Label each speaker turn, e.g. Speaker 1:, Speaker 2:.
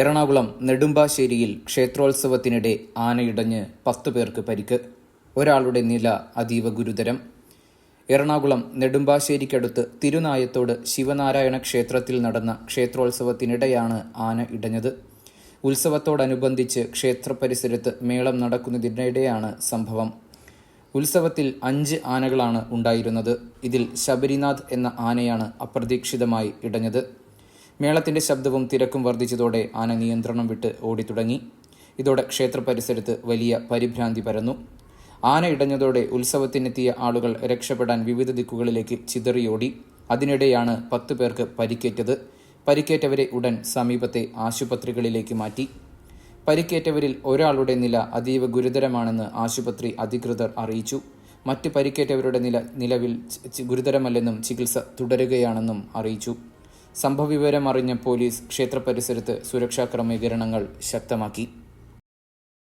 Speaker 1: എറണാകുളം നെടുമ്പാശ്ശേരിയിൽ ക്ഷേത്രോത്സവത്തിനിടെ ആനയിടഞ്ഞ് പത്ത് പേർക്ക് പരിക്ക്. ഒരാളുടെ നില അതീവ ഗുരുതരം. എറണാകുളം നെടുമ്പാശ്ശേരിക്കടുത്ത് തിരുനായത്തോട് ശിവനാരായണ ക്ഷേത്രത്തിൽ നടന്ന ക്ഷേത്രോത്സവത്തിനിടെയാണ് ആന ഇടഞ്ഞത്. ഉത്സവത്തോടനുബന്ധിച്ച് ക്ഷേത്ര പരിസരത്ത് മേളം നടക്കുന്നതിനിടെയാണ് സംഭവം. ഉത്സവത്തിൽ അഞ്ച് ആനകളാണ് ഉണ്ടായിരുന്നത്. ഇതിൽ ശബരിനാഥ് എന്ന ആനയാണ് അപ്രതീക്ഷിതമായി ഇടഞ്ഞത്. മേളത്തിന്റെ ശബ്ദവും തിരക്കും വർദ്ധിച്ചതോടെ ആന നിയന്ത്രണം വിട്ട് ഓടിത്തുടങ്ങി. ഇതോടെ ക്ഷേത്ര പരിസരത്ത് വലിയ പരിഭ്രാന്തി പരന്നു. ആന ഇടഞ്ഞതോടെ ഉത്സവത്തിനെത്തിയ ആളുകൾ രക്ഷപ്പെടാൻ വിവിധ ദിക്കുകളിലേക്ക് ചിതറിയോടി. അതിനിടെയാണ് പത്തു പേർക്ക് പരിക്കേറ്റത്. പരിക്കേറ്റവരെ ഉടൻ സമീപത്തെ ആശുപത്രികളിലേക്ക് മാറ്റി. പരിക്കേറ്റവരിൽ ഒരാളുടെ നില അതീവ ഗുരുതരമാണെന്ന് ആശുപത്രി അധികൃതർ അറിയിച്ചു. മറ്റ് പരിക്കേറ്റവരുടെ നില നിലവിൽ ഗുരുതരമല്ലെന്നും ചികിത്സ തുടരുകയാണെന്നും അറിയിച്ചു. സംഭവവിവരം അറിഞ്ഞ പോലീസ് ക്ഷേത്ര പരിസരത്ത് സുരക്ഷാ ക്രമീകരണങ്ങൾ ശക്തമാക്കി.